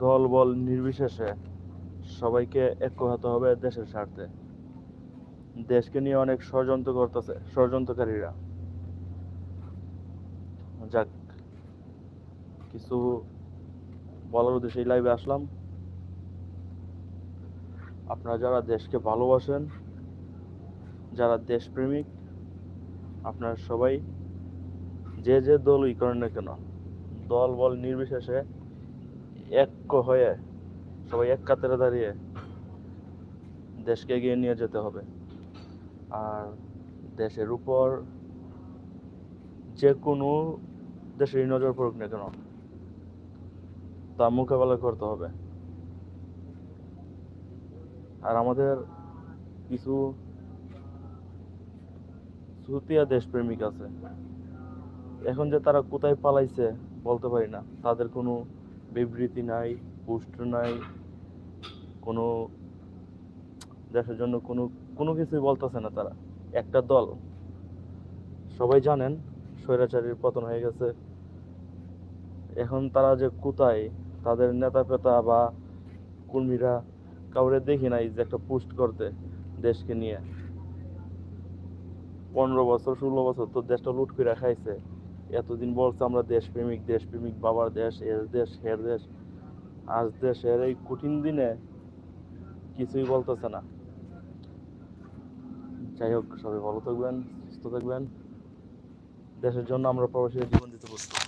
দল বল নির্বিশেষে সবাইকে ঐক্য হতে হবে দেশের স্বার্থে। দেশকে নিয়ে অনেক ষড়যন্ত্র করতেছে, ষড়যন্ত্রকারীরা। যাক, কিছু বলার উদ্দেশ্যে লাইভে আসলাম। আপনারা যারা দেশকে ভালোবাসেন, যারা দেশপ্রেমিক, আপনারা সবাই যে যে দলই করেন না কেন দল বল নির্বিশেষে ঐক্য হয়ে সবাই এক কাতারে দাঁড়িয়ে দেশকে এগিয়ে নিয়ে যেতে হবে। আর দেশের উপর যে কোনো দেশেরই নজর পড়ুক না কেন, তা মোকাবেলা করতে হবে। আর আমাদের কিছু সুতিয়া দেশপ্রেমিক আছে। এখন যে তারা কোথায় পালাইছে বলতে পারি না। তাদের কোনো বিবৃতি নাই, পোস্ট নাই, কোনো দেশের জন্য কোনো কোনো কিছুই বলতেছে না তারা। একটা দল। সবাই জানেন, স্বৈরাচারীর পতন হয়ে গেছে। এখন তারা যে কোথায়, তাদের নেতা পেতা বা কর্মীরা কাউরে দেখি নাই যে একটা পোস্ট করতে দেশকে নিয়ে। পনেরো বছর, ষোলো বছর তো দেশটা লুট করে খাইছে। এতদিন বলছে আমরা দেশপ্রেমিক দেশপ্রেমিক বাবার দেশ, এর দেশ, হের দেশ, আজ দেশের এই কঠিন দিনে কিছুই বলতেছে না। যাই হোক, সবাই ভালো থাকবেন, সুস্থ থাকবেন। দেশের জন্য আমরা প্রবাসী জীবন দিতে প্রস্তুত।